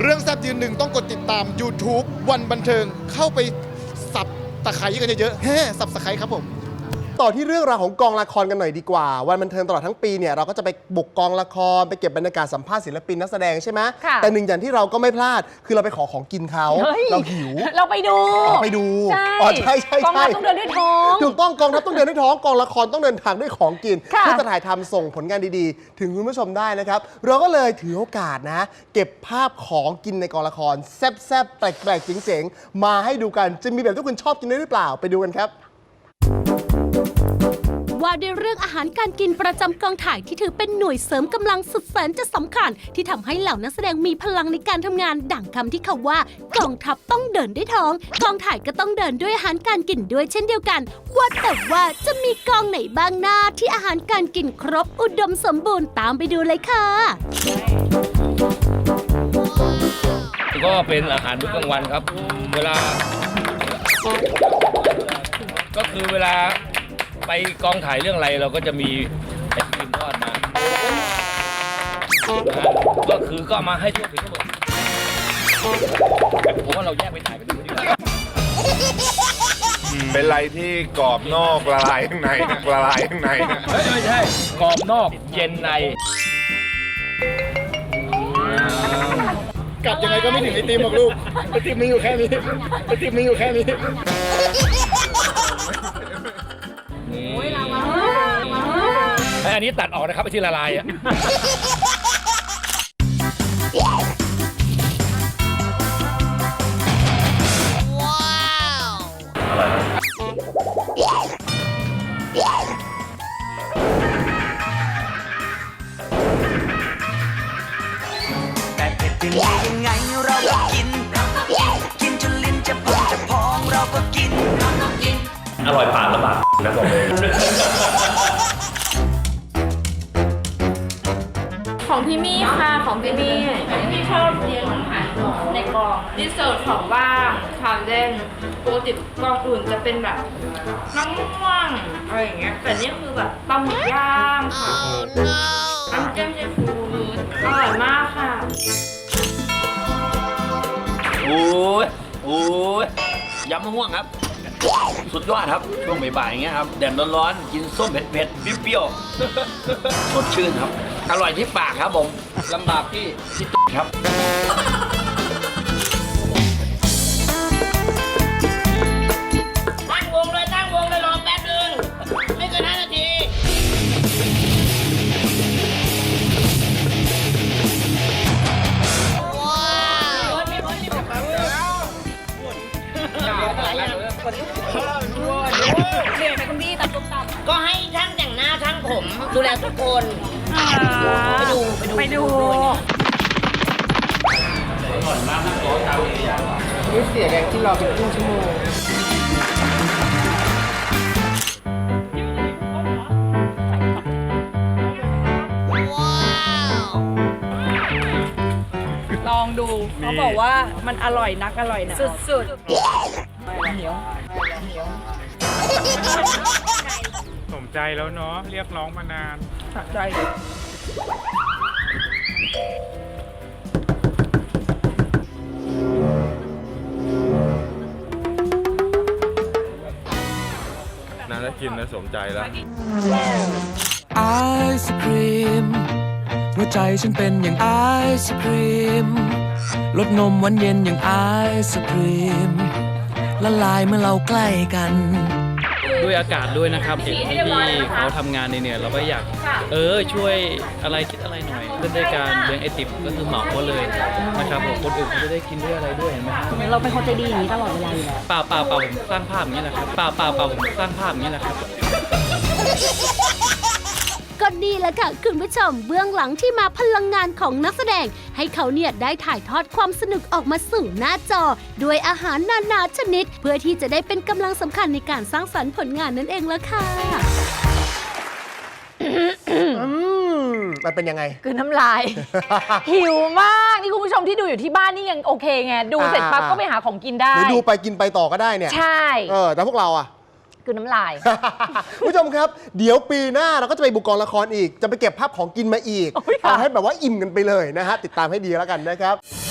เรื่องแซบยืนหนึ่งต้องกดติดตาม YouTube วันบันเทิงเข้าไปสับตะไคร้กันเยอะๆแฮ่สับตะไคร้ครับผม ต่อที่เรื่องราวของกองละครกันหน่อยดีกว่า วันบันเทิงตลอดทั้งปีเนี่ยเราก็จะไปบุกกองละครไปเก็บบรรยากาศสัมภาษณ์ศิลปินนักแสดงใช่ไหมค่ะ แต่หนึ่งอย่างที่เราก็ไม่พลาด คือเราไปขอของกินเขาเฮ้ยเราหิวเราไปดูอ๋อไปดูใช่อ๋อใช่ใช่กองทัพใช่ต้องเดินด้วยท้อง ถูกต้องกองทัพต้องเดินด้วยท้องกองละครต้องเดินทางด้วยของกินค่ะ เพื่อจะถ่ายทำส่งผลงานดีๆ ถึงคุณผู้ชมได้นะครับ เราก็เลยถือโอกาสนะ เก็บภาพของกินในกองละคร แซ่บๆแปลกๆเจ๋งๆ มาให้ดูกันจะมีแบบที่คุณชอบกินด้วยหรือเปล่าไปดูกันครับ ว่าด้วยเรื่องอาหารการกินประจำกองถ่ายที่ถือเป็นหน่วยเสริมกำลังสุดแสนจะสำคัญ ที่ทำให้เหล่านักแสดงมีพลังในการทำงาน ดั่งคำที่เขาว่ากองทัพต้องเดินด้วยท้อง กองถ่ายก็ต้องเดินด้วยอาหารการกินด้วยเช่นเดียวกัน ว่าแต่ว่าจะมีกองไหนบ้างหน้าที่อาหารการกินครบอุดมสมบูรณ์ตามไปดูเลยค่ะก็เป็นอาหารมื้อกลางวันครับ เวลา ก็คือเวลา ไปกองถ่ายเรื่องอะไรเราก็จะมีไอศครีมทอดมานะก็คือก็เอามาให้ทั่วถึงทั้งหมดผมว่าเราแยกไปถ่ายกันดูดีกว่าเป็นอะไรที่กรอบนอกละลายข้างในนะละลายข้างในนะเฮ้ยไม่ใช่กรอบนอกเย็นในกัดยังไงก็ไม่ถึงไอติมหรอกลูกไอติมมีอยู่แค่นี้ไอติมมีอยู่แค่นี้นี่ อยอันนี้ตัดออกนะครับไอที่ละลายอะ แต่เผ็ดยังไงยังไงเราก็กิน กินจนลิ้นจะพองจะพองเราก็กิน อร่อยปากละบาทนะบอกเลย พี่มี่ค่ะของพี่มี่พี่ชอบเลี้ยงอาหารในกองดิเซอร์ของว่างทานเล่นปกติกองอื่นจะเป็นแบบน้ำม่วงอะไรอย่างเงี้ยแต่นี่คือแบบปลาหมึกย่างค่ะน้ำเจ้มซีฟู้ดอร่อยมากค่ะโอ้ยโอ้ยยำมะม่วงครับ สุดยอดครับ ช่วงบ่ายๆอย่างเงี้ยครับ แดดร้อนๆ กินส้มเผ็ดๆเปรี้ยวๆสดชื่นครับ อร่อยที่ปากครับผมลำบากที่ที่ครับ ตั้งวงเลยตั้งวงเลยรอแป๊บนึง ไม่เกินห้านาทีก็ให้ช่างแต่งหน้าช่าง ผม ดูแลทุกคนไปดูไปดูไปดูลองดูเขาบอกว่ามันอร่อยนักอร่อยหนะสุดๆเหนียวสม ใจแล้วเนาะเรียกร้องมานานสะใจน่าจะกินนะสมใจแล้ว ไอศครีมหัวใจฉันเป็นอย่างไอศครีมรสนมหวานเย็นอย่างไอศครีมละลายเมื่อเราใกล้กัน ด้วยอากาศด้วยนะครับเห็นพี่ๆเขาทำงานเหนื่อยๆเราก็อยาก เออช่วยอะไรคิดอะไรหน่อยเพื่อด้วยการเลี้ยงไอติมก็คือเหมาเขาเลยนะครับผมคนอื่นเขาจะได้กินด้วยอะไรด้วยเห็นไหมครับเราเป็นคนใจดีอย่างนี้ตลอดเวลาอยู่แล้ว เปล่าเปล่าเปล่าผมสร้างภาพอย่างนี้แหละครับเปล่าเปล่าเปล่าผมสร้างภาพอย่างนี้แหละครับ ก็นี่แหละค่ะคุณผู้ชมเบื้องหลังที่มาพลังงานของนักแสดง ให้เขาเนี่ยได้ถ่ายทอดความสนุกออกมาสู่หน้าจอ ด้วยอาหารนานาชนิด เพื่อที่จะได้เป็นกำลังสำคัญในการสร้างสรรค์ผลงานนั่นเองละค่ะอืมมันเป็นยังไง คือน้ำลาย หิวมากนี่คุณผู้ชมที่ดูอยู่ที่บ้านนี่ยังโอเคไงดูเสร็จปั๊บอ่าก็ไปหาของกินได้หรือดูไปกินไปต่อก็ได้เนี่ย ใช่ เออแต่พวกเราอะ คือน้ำลาย คุณผู้ชมครับ เดี๋ยวปีหน้าเราก็จะไปบุกกองละครอีก จะไปเก็บภาพของกินมาอีก โอ้ยค่ะ เอาให้แบบว่าอิ่มกันไปเลยนะฮะ ติดตามให้ดีแล้วกันนะครับ「